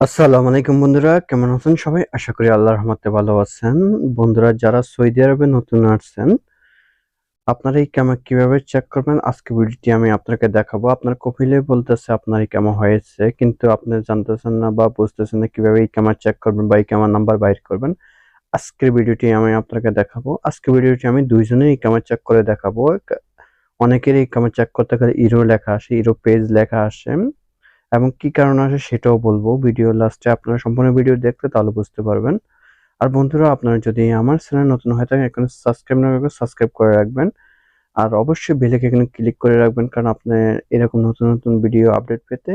আসসালামু আলাইকুম বন্ধুরা, কেমন আছেন সবাই? আশা করি আল্লাহর রহমতে ভালো আছেন। বন্ধুরা, যারা সৌদি আরবে নতুন আসছেন, আপনারা এই ক্যামা কীভাবে চেক করবেন? আজকে ভিডিওটি আমি আপনাকে দেখাবো। আপনার কপিলে বলতেছে আপনার এই ক্যামা হয়েছে, কিন্তু আপনি জানতেছেন না বা বুঝতেছেন না কীভাবে এই ক্যামা চেক করবেন বা এই ক্যামার নাম্বার বাইর করবেন। আজকের ভিডিওটি আমি আপনাকে দেখাবো। আজকে ভিডিওটি আমি দুইজনেই এই ক্যামা চেক করে দেখাবো। অনেকের এই ক্যামা চেক করতে গেলে ইরো লেখা আসে, ইরো পেজ লেখা আসে। এবং কি কারণে আসে সেটাও বলব। ভিডিও লাস্টে আপনারা সম্পূর্ণ ভিডিও দেখতে তাহলে বুঝতে পারবেন। আর বন্ধুরা, আপনারা যদি আমার চ্যানেল নতুন হয়ে থাকেন এখানে সাবস্ক্রাইব না করে সাবস্ক্রাইব করে রাখবেন। আর অবশ্যই বেলেকে এখানে ক্লিক করে রাখবেন, কারণ আপনি এরকম নতুন নতুন ভিডিও আপডেট পেতে।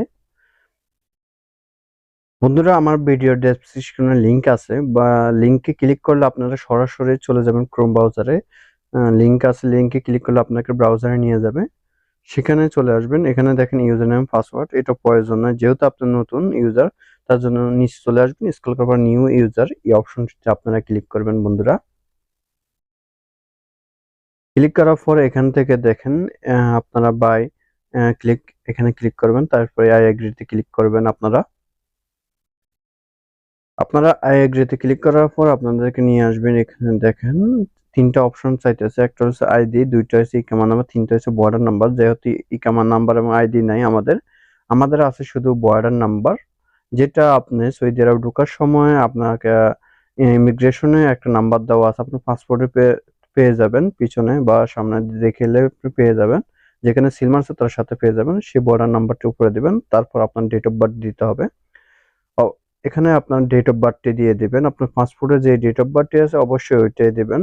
বন্ধুরা, আমার ভিডিও ডেসক্রিপশনে লিংক আছে, বা লিংকে ক্লিক করলে আপনারা সরাসরি চলে যাবেন ক্রোম ব্রাউজারে লিংক আছে লিংকে ক্লিক করলে আপনাকে ব্রাউজারে নিয়ে যাবে। সেখানে চলে আসবেন। এখানে দেখেন ইউজার নেম পাসওয়ার্ড এটা প্রয়োজন নয়। যেহেতু আপনার নতুন ইউজার তার জন্য নিচে চলে আসবেন। স্কুল করার নিউ ইউজার এই অপশনটিতে আপনারা ক্লিক করবেন বন্ধুরা। ক্লিক করার পর এখান থেকে দেখেন আপনারা বাই ক্লিক এখানে ক্লিক করবেন। তারপরে আই এগ্রিতে ক্লিক করবেন আপনারা। আপনারা আই এগ্রিতে ক্লিক করার পর আপনাদেরকে নিয়ে আসবেন। এখানে দেখেন তিনটা অপশন চাইতেছে। একটা হচ্ছে আইডি দুইটা হচ্ছে ইকামা নাম্বার তিনটা হচ্ছে বর্ডার নাম্বার যেহেতু ইকামা নাম্বার এবং আইডি নাই আমাদের আমাদের আছে শুধু বর্ডার নাম্বার যেটা আপনি সৌদি আরব ঢোকার সময় আপনাকে ইমিগ্রেশনে একটা নাম্বার দেওয়া আছে। আপনি পাসপোর্টে পেয়ে যাবেন পিছনে বা সামনে দেখলে পেয়ে যাবেন। যেখানে সিলমার আছে তার সাথে পেয়ে যাবেন। সেই বর্ডার নাম্বারটি উপরে দিবেন। তারপর আপনার ডেট অফ বার্থ দিতে হবে। এখানে আপনার ডেট অফ বার্থটি দিয়ে দিবেন। আপনার পাসপোর্টে যে ডেট অফ বার্থটি আছে, অবশ্যই ওইটাই দিবেন।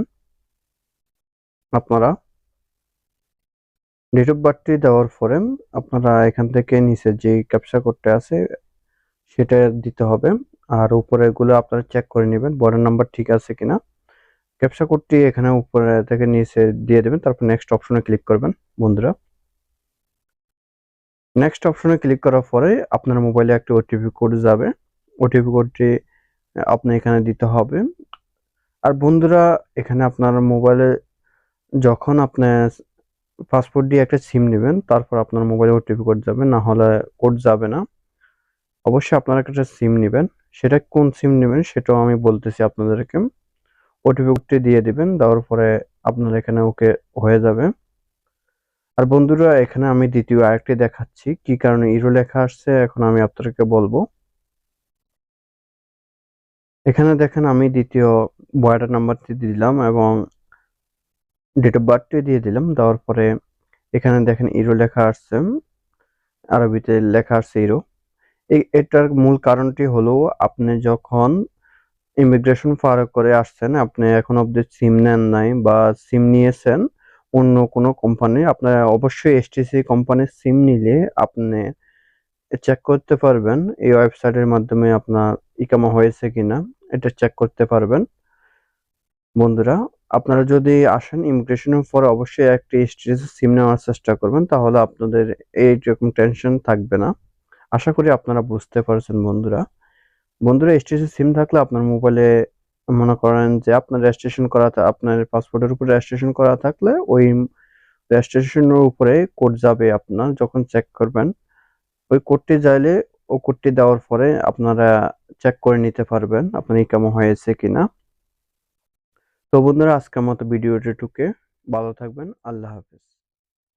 আপনারা ডেট অফ বার্থটি দেওয়ার পরে আপনারা এখান থেকে নিচে যে ক্যাপচা কোডটা আছে, সেটা দিতে হবে। আর উপরে গুলো আপনারা চেক করে নেবেন, বর্ডার নাম্বার ঠিক আছে কিনা। ক্যাপচা কোডটি এখানে উপরে থেকে নিচে দিয়ে দেবেন, তারপর নেক্সট অপশনে ক্লিক করবেন, বন্ধুরা। নেক্সট অপশনে ক্লিক করার পরে আপনার মোবাইলে একটা ওটিপি কোড যাবে। ওটিপি কোডটি আপনি এখানে দিতে হবে। আর বন্ধুরা, এখানে আপনার মোবাইলে যখন আপনি পাসপোর্ট দিয়ে একটা সিম নেবেন, তারপর আপনার মোবাইলে ওটিপি কোড যাবে, না হলে কোড যাবে না। অবশ্যই আপনারা একটা সিম নেবেন। সেটা কোন সিম নেবেন সেটাও আমি বলতেছি আপনাদেরকে। ওটিপি কোডটি দিয়ে দিবেন, দেওয়ার পরে আপনার এখানে ওকে হয়ে যাবে। আর বন্ধুরা, এখানে আমি দ্বিতীয় আরেকটি দেখাচ্ছি, কি কারণে ইরো লেখা আসছে, এখন আমি আপনাদেরকে বলব। এখানে দেখেন আমি দ্বিতীয় বয়টার নাম্বারটি দিলাম এবং ডেট অফ বার্থটি দিয়ে দিলাম, দেওয়ার পরে এখানে দেখেন ইরো লেখা আসছে আরবিতে লেখা আসছে ইরো এটার মূল কারণটি হলো আপনি যখন ইমিগ্রেশন পার করে আসছেন, আপনি এখন অবধি সিম নেন নাই বা সিম নিয়েছেন, অন্য কোনো কোম্পানি আপনার অবশ্যই এসটিসি কোম্পানির সিম নিলে আপনি চেক করতে পারবেন এই ওয়েবসাইটের মাধ্যমে আপনার ইকামা হয়েছে কিনা, এটা চেক করতে পারবেন। বন্ধুরা আপনারা যদি আসেন ইমিগ্রেশনের পরে অবশ্যই একটি স্টেজ সিম নেওয়ার চেষ্টা করবেন, তাহলে আপনাদের এইরকম টেনশন থাকবে না। আশা করি আপনারা বুঝতে পারছেন বন্ধুরা। বন্ধুরা স্টেজে সিম থাকলে আপনার মোবাইলে মনে করেন যে আপনার রেজিস্ট্রেশন করা আপনার পাসপোর্টের উপর রেজিস্ট্রেশন করা থাকলে ওই রেজিস্ট্রেশনের উপরে কোড যাবে আপনার যখন চেক করবেন। ওই কোডটি চাইলে ও কোডটি দেওয়ার পরে আপনারা চেক করে নিতে পারবেন আপনার কেমন হয়েছে কিনা। তো বন্ধুরা আজকের মতো ভিডিওটি টুকে ভালো থাকবেন। আল্লাহ হাফিজ।